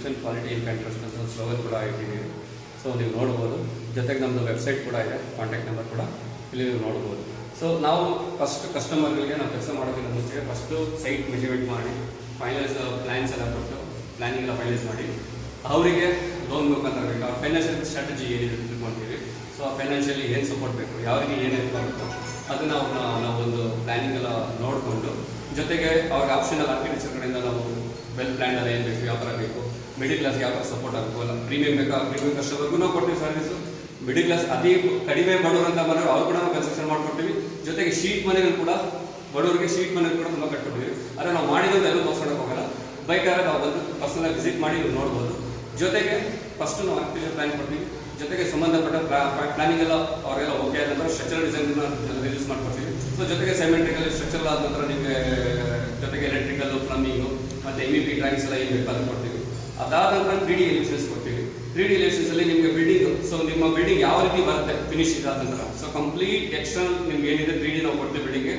Construction quality ಇನ್ ಅಂತ slogan ಕೂಡ ಇಟ್ಟಿದ್ದೀವಿ. ಸೊ ನೀವು ನೋಡ್ಬೋದು. ಜೊತೆಗೆ ನಮ್ಮದು ವೆಬ್ಸೈಟ್ ಕೂಡ ಇದೆ. ಕಾಂಟ್ಯಾಕ್ಟ್ ನಂಬರ್ ಕೂಡ ಇಲ್ಲಿ ನೀವು ನೋಡ್ಬೋದು. ಸೊ ನಾವು ಫಸ್ಟ್ ಕಸ್ಟಮರ್ಗಳಿಗೆ ನಾವು ಕೆಲಸ ಮಾಡೋದಕ್ಕಿಂತ ಮುಂಚೆ ಫಸ್ಟು ಸೈಟ್ ಮೆಜರ್ಮೆಂಟ್ ಮಾಡಿ ಫೈನಲ್ಸ್ ಪ್ಲ್ಯಾನ್ಸ್ ಎಲ್ಲ ಕೊಟ್ಟು ಪ್ಲ್ಯಾನಿಂಗ್ ಎಲ್ಲ ಫೈನಲ್ಸ್ ಮಾಡಿ, ಅವರಿಗೆ ಲೋನ್ ಮುಖಾಂತರ ಬೇಕು. ಅವ್ರ ಫೈನಾನ್ಷಿಯಲ್ ಸ್ಟ್ರಾಟಜಿ ಏನಿದೆ ತಿಳ್ಕೊಂತೀವಿ. ಸೊ ಆ ಫೈನಾನ್ಷಿಯಲಿ ಏನು ಸಪೋರ್ಟ್ ಬೇಕು, ಯಾವ್ರಿಗೆ ಏನು ಹೆಲ್ಪ್ ಆಗುತ್ತೋ ಅದನ್ನು ಅವ್ರನ್ನ ನಾವೊಂದು ಪ್ಲ್ಯಾನಿಂಗ್ ಎಲ್ಲ ನೋಡಿಕೊಂಡು, ಜೊತೆಗೆ ಅವ್ರಿಗೆ ಆಪ್ಷನಲ್ ಆರ್ಕಿಟೆಕ್ಚರ್ ಕಡೆಯಿಂದ ನಾವು ವೆಲ್ ಪ್ಲ್ಯಾನ್ ಅಲ್ಲ ಏನು ಬೇಕು, ಯಾವ ಥರ ಬೇಕು? ಮಿಡಿಲ್ ಕ್ಲಾಸ್ ಯಾವ ಥರ ಸಪೋರ್ಟ್ ಆಗಬೇಕು ಪ್ರೀಮಿಯಂ ಬೇಕಾ? ಪ್ರೀಮಿಯಂ ಕಸ್ಟಮರ್ಗೂ ನಾವು ಕೊಡ್ತೀವಿ ಸರ್ವಿಸು ಮಿಡಿಲ್ ಕ್ಲಾಸ್ ಅತಿ ಕಡಿಮೆ ಬಡವರಂತ ಬಂದರೆ ಅವ್ರು ಕೂಡ ನಾವು ಕನ್ಸ್ಟ್ರಕ್ಷನ್ ಮಾಡ್ಕೊಡ್ತೀವಿ. ಜೊತೆಗೆ ಶೀಟ್ ಮನೆಗಳು ಕೂಡ, ಬಡವರಿಗೆ ಶೀಟ್ ಮನೆಗಳು ಕೂಡ ತುಂಬ ಕಟ್ಕೊಡ್ತೀವಿ. ಆದರೆ ನಾವು ಮಾಡಿದ್ರೆ ಎಲ್ಲೂ ತೋರ್ಸ್ಕೊಳಕ್ಕೆ ಹೋಗಲ್ಲ. ಬೈಕಾದ್ರೆ ನಾವು ಬಂದು ಪರ್ಸನಲ್ ವಿಸಿಟ್ ಮಾಡಿ ನೀವು ನೋಡ್ಬೋದು. ಜೊತೆಗೆ ಫಸ್ಟ್ ನಾವು ಆಕ್ಟಿವ್ ಪ್ಲಾನ್ ಕೊಡ್ತೀವಿ. ಜೊತೆಗೆ ಸಂಬಂಧಪಟ್ಟ ಪ್ಲಾನಿಂಗ್ ಎಲ್ಲ ಅವರೆಲ್ಲ ಓಕೆ ಆದ ನಂತರ ಸ್ಟ್ರಕ್ಚರಲ್ ಡಿಸೈನ್ ರಿಲೀಸ್ ಮಾಡ್ಕೊಡ್ತೀವಿ. ಸೊ ಜೊತೆಗೆ ಸೆಮೆಂಟ್ರಿಕಲ್ ಸ್ಟ್ರಕ್ಚರ್ ಆದ ನಂತರ ನಿಮಗೆ ಜೊತೆಗೆ ಎಲೆಕ್ಟ್ರಿಕಲ್ ಪ್ಲಂಬಿಂಗು ಮತ್ತು ಎಂ ಇ ಪಿ ಡ್ರಾಯಿಂಗ್ಸ್ ಎಲ್ಲ ಏನು ಬೇಕು ಕೊಡ್ತೀವಿ. ಅದಾದ ನಂತರ ತ್ರೀ ಡಿ ಎಲಿಷನ್ಸ್ ಕೊಡ್ತೀವಿ. ತ್ರೀ ಡಿ ಅಲ್ಲಿ ನಿಮಗೆ ಬಿಲ್ಡಿಂಗ್ ಸೊ ನಿಮ್ಮ ಬಿಲ್ಡಿಂಗ್ ಯಾವ ರೀತಿ ಬರುತ್ತೆ? ಫಿನಿಶ್ ಇದಾದ ನಂತರ. ಸೊ ಕಂಪ್ಲೀಟ್ ಎಕ್ಸ್ಟರ್ನಲ್ ನಿಮ್ಗೆ ಏನಿದೆ ತ್ರೀ ಡಿ ನಾವು ಕೊಡ್ತೀವಿ ಬಿಲ್ಡಿಂಗ್ಗೆ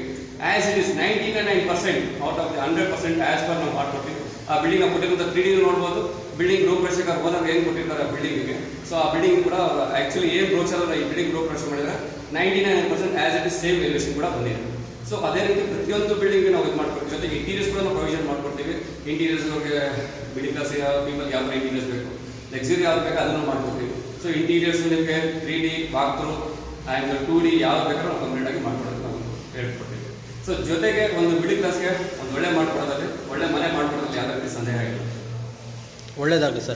as it is ninety nine percent out of the hundred percent as per ನಾವು ಮಾಡ್ಕೊಡ್ತೀವಿ. ಆ ಬಿಲ್ಡಿಂಗ್ ನಾವು ಕೊಟ್ಟಿರುವಂಥ ತ್ರೀ ಡಿ ನೋಡ್ಬೋದು. ಬಿಲ್ಡಿಂಗ್ ಗೃಹಪ್ರವೇಶಕ್ಕೆ ಹೋದಾಗ ಏನು ಕೊಟ್ಟಿರ್ತಾರೆ ಬಿಲ್ಡಿಂಗ್ಗೆ ಸೊ ಆ ಬಿಲ್ಡಿಂಗ್ ಕೂಡ ಆಕ್ಚುಲಿ ಏನು ಬ್ರೋಚರ್ ಈ ಬಿಲ್ಡಿಂಗ್ ಗೃಹಪ್ರವೇಶ ಮಾಡಿದ್ರೆ ninety nine percent as it is same elevation ಕೂಡ ಬಂದಿದೆ. ಸೊ ಅದೇ ರೀತಿ ಪ್ರತಿಯೊಂದು ಬಿಲ್ಡಿಂಗ್ ನಾವು ಇದು ಮಾಡ್ಕೊಡ್ತೀವಿ ಜೊತೆಗೆ ಇಂಟೀರಿಯರ್ಸ್ ಕೂಡ ನಾವು ಪ್ರೊವಿಷನ್ ಮಾಡ್ಕೊಡ್ತೀವಿ ಇಂಟೀರಿಯರ್ಸ್ ಅವ್ರಿಗೆ ಮಿಡಿಲ್ ಕ್ಲಾಸ್ ಪೀಪಲ್ ಯಾವ ಥರ ಇಂಟೀರಿಯರ್ಸ್ ಬೇಕು? ಲಕ್ಸುರಿ ಯಾವ್ದು ಬೇಕು ಅದನ್ನು ಮಾಡ್ಕೊಡ್ತೀವಿ. ಸೊ ಇಂಟೀರಿಯರ್ಸ್ ನಿಮಗೆ three D bathroom and two D ಯಾವ್ದು ಬೇಕಾದ್ರೂ ನಾವು ಕಂಪ್ಲೀಟ್ ಆಗಿ ಮಾಡ್ಕೊಡೋದು ನಾವು ಹೇಳ್ಕೊಡ್ತೀವಿ ಸೊ ಜೊತೆಗೆ ಒಂದು ಮಿಡಿಲ್ ಕ್ಲಾಸ್ಗೆ ಒಂದು ಒಳ್ಳೆ ಮಾಡ್ಕೊಡೋದಲ್ಲಿ, ಒಳ್ಳೆ ಮನೆ ಮಾಡ್ಕೊಡೋದಲ್ಲಿ ರೀತಿ ಸಂದೇಹ ಇಲ್ಲ ಒಳ್ಳೇದಾಗಲಿ ಸರ್.